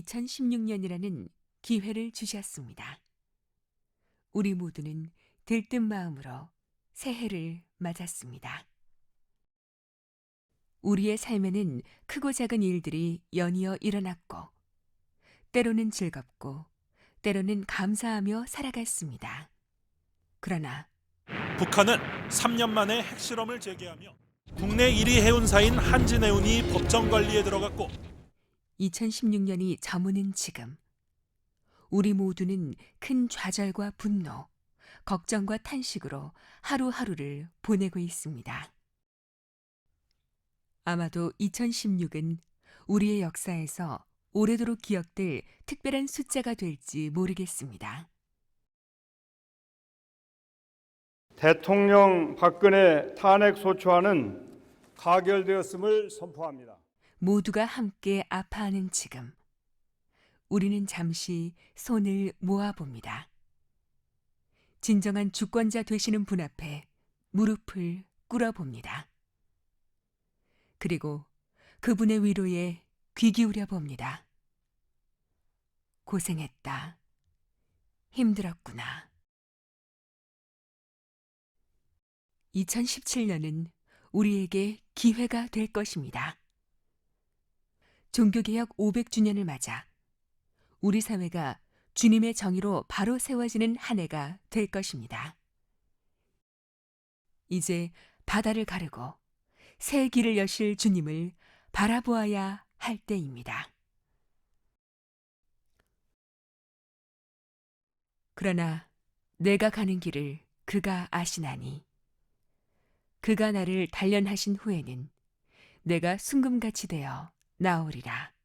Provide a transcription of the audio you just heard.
2016년이라는 기회를 주셨습니다. 우리 모두는 들뜬 마음으로 새해를 맞았습니다. 우리의 삶에는 크고 작은 일들이 연이어 일어났고, 때로는 즐겁고, 때로는 감사하며 살아갔습니다. 그러나 북한은 3년 만에 핵실험을 재개하며 국내 1위 해운사인 한진해운이 법정 관리에 들어갔고 2016년이 저무는 지금 우리 모두는 큰 좌절과 분노, 걱정과 탄식으로 하루하루를 보내고 있습니다. 아마도 2016은 우리의 역사에서 오래도록 기억될 특별한 숫자가 될지 모르겠습니다. 대통령 박근혜 탄핵 소추안은 가결되었음을 선포합니다. 모두가 함께 아파하는 지금 우리는 잠시 손을 모아봅니다. 진정한 주권자 되시는 분 앞에 무릎을 꿇어봅니다. 그리고 그분의 위로에 귀 기울여 봅니다. 고생했다. 힘들었구나. 2017년은 우리에게 기회가 될 것입니다. 종교개혁 500주년을 맞아 우리 사회가 주님의 정의로 바로 세워지는 한 해가 될 것입니다. 이제 바다를 가르고 새 길을 여실 주님을 바라보아야 할 때입니다. 그러나 내가 가는 길을 그가 아시나니 그가 나를 단련하신 후에는 내가 순금같이 되어 나오리라.